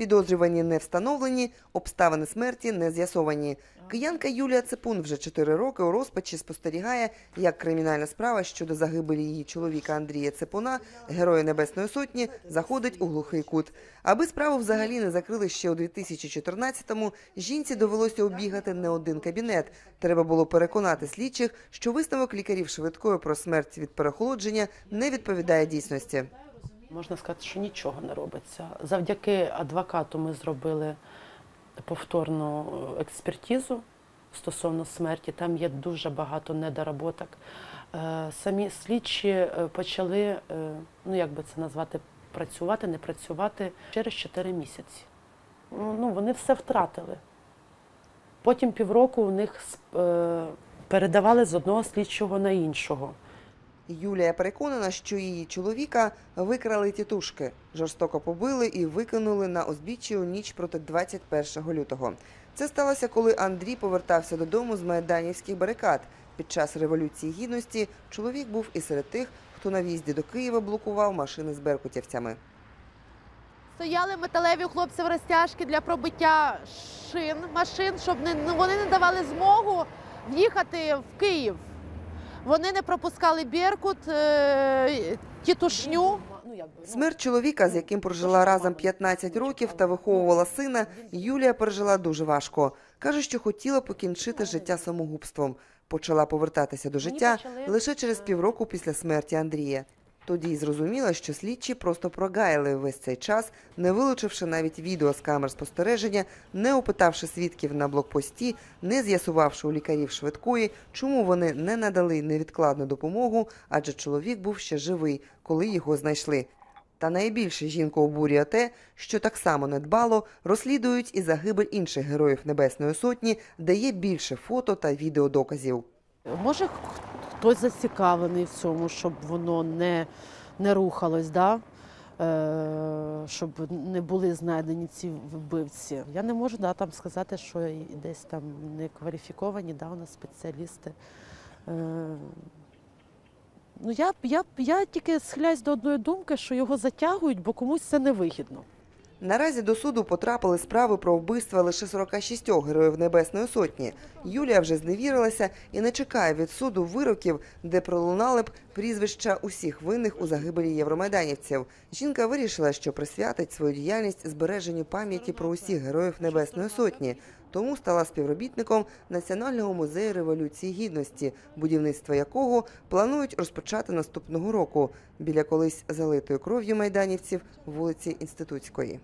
Підозрювані не встановлені, обставини смерті не з'ясовані. Киянка Юлія Ципун вже чотири роки у розпачі спостерігає, як кримінальна справа щодо загибелі її чоловіка Андрія Ципуна, героя Небесної Сотні, заходить у глухий кут. Аби справу взагалі не закрили ще у 2014-му, жінці довелося обігати не один кабінет. Треба було переконати слідчих, що висновок лікарів швидкої про смерть від перехолодження не відповідає дійсності. Можна сказати, що нічого не робиться. Завдяки адвокату ми зробили повторну е, експертизу стосовно смерті. Там є дуже багато недоработок. Е, Самі слідчі е, почали, ну як би це назвати, працювати, не працювати через 4 місяці. Ну, вони все втратили. Потім півроку у них передавали з одного слідчого на іншого. Юлія переконана, що її чоловіка викрали тітушки, жорстоко побили і викинули на узбіччі у ніч проти 21 лютого. Це сталося, коли Андрій повертався додому з майданівських барикад. Під час революції гідності чоловік був і серед тих, хто на в'їзді до Києва блокував машини з беркутівцями. Стояли металеві у хлопців розтяжки для пробиття шин машин, щоб не, ну, вони не давали змогу в'їхати в Київ. Вони не пропускали Беркут, е, тітушню. Смерть чоловіка, з яким прожила разом 15 років та виховувала сина, Юлія пережила дуже важко. Каже, що хотіла покінчити життя самогубством. Почала повертатися до життя лише через півроку після смерті Андрія. Тоді й зрозуміла, що слідчі просто прогаяли весь цей час, не вилучивши навіть відео з камер спостереження, не опитавши свідків на блокпості, не з'ясувавши у лікарів швидкої, чому вони не надали невідкладну допомогу, адже чоловік був ще живий, коли його знайшли. Та найбільше жінку обурює те, що так само недбало розслідують і загибель інших героїв Небесної Сотні, де є більше фото та відеодоказів. Може, хтось зацікавлений в цьому, щоб воно не, не рухалось, да? е, щоб не були знайдені ці вбивці. Я не можу да, там сказати, що десь там не кваліфіковані да, у нас спеціалісти. Е, ну, я, я, я тільки схиляюсь до одної думки, що його затягують, бо комусь це невигідно. Наразі до суду потрапили справи про вбивства лише 46 героїв Небесної Сотні. Юлія вже зневірилася і не чекає від суду вироків, де пролунали б прізвища усіх винних у загибелі євромайданівців. Жінка вирішила, що присвятить свою діяльність збереженню пам'яті про усіх героїв Небесної Сотні. Тому стала співробітником Національного музею революції гідності, будівництво якого планують розпочати наступного року біля колись залитої кров'ю майданівців вулиці Інститутської.